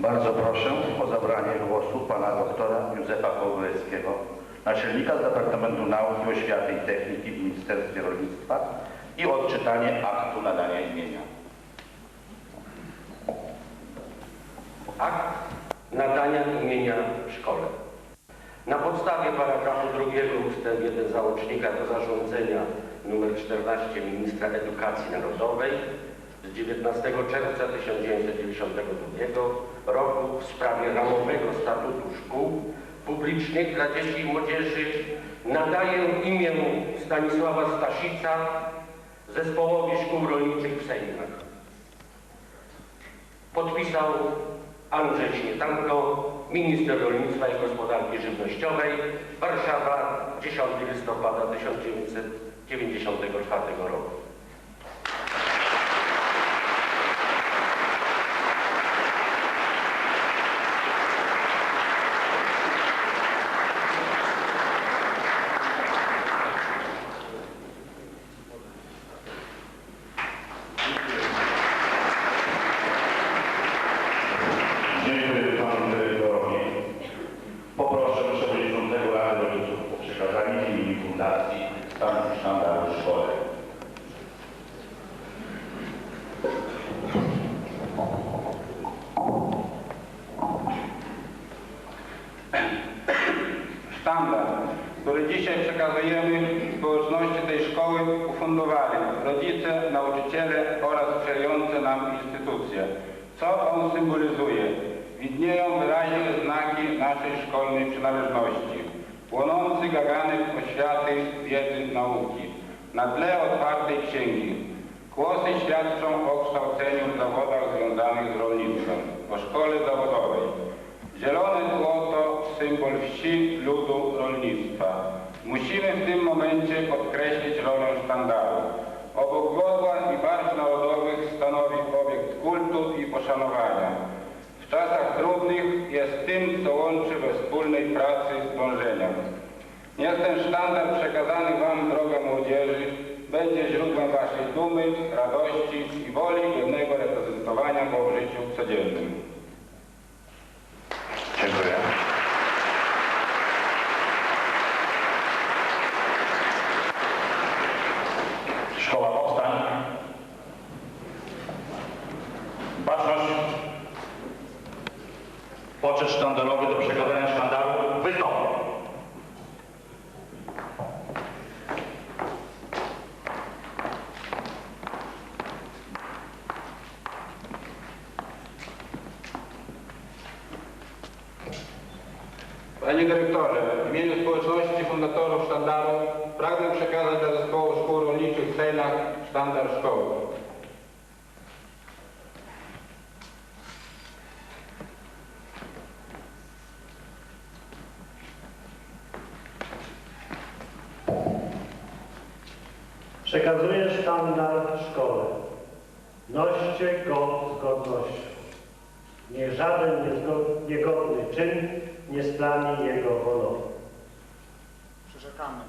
Bardzo proszę o zabranie głosu pana doktora Józefa Kołobreckiego, naczelnika Departamentu Nauki, Oświaty i Techniki w Ministerstwie Rolnictwa i odczytanie aktu nadania imienia. Akt nadania imienia szkole. Na podstawie paragrafu drugiego ust. 1 załącznika do zarządzenia nr 14 Ministra Edukacji Narodowej z 19 czerwca 1992 roku w sprawie ramowego statutu szkół publicznych dla dzieci i młodzieży nadaję imię Stanisława Stasica Zespołowi Szkół Rolniczych w Sejmach. Podpisał Andrzej Śmietanko, minister rolnictwa i gospodarki żywnościowej, Warszawa, 10 listopada 1994 roku. Dzisiaj przekazujemy społeczności tej szkoły ufundowali rodzice, nauczyciele oraz sprzyjające nam instytucje. Co on symbolizuje? Widnieją wyraźnie znaki naszej szkolnej przynależności. Płonący gaganek oświaty, wiedzy, nauki. Na tle otwartej księgi. Głosy świadczą o kształceniu w zawodach związanych z rolnictwem, o szkole zawodowej. Zielone tło to symbol wsi. Musimy w tym momencie podkreślić rolę sztandaru. Obok godła i barw narodowych stanowi obiekt kultu i poszanowania. W czasach trudnych jest tym, co łączy we wspólnej pracy dążenia. Niech ten sztandar przekazany Wam, droga młodzieży, będzie źródłem Waszej dumy, radości i woli godnego reprezentowania Go w życiu codziennym. Panie dyrektorze, w imieniu społeczności fundatorów sztandaru pragnę przekazać dla zespołu szkół rolniczych w Sejnach sztandar szkoły. Przekazuję sztandar szkole. Noście go z godnością. Niech żaden niegodny czyn nie splami jego honoru. Przyrzekamy.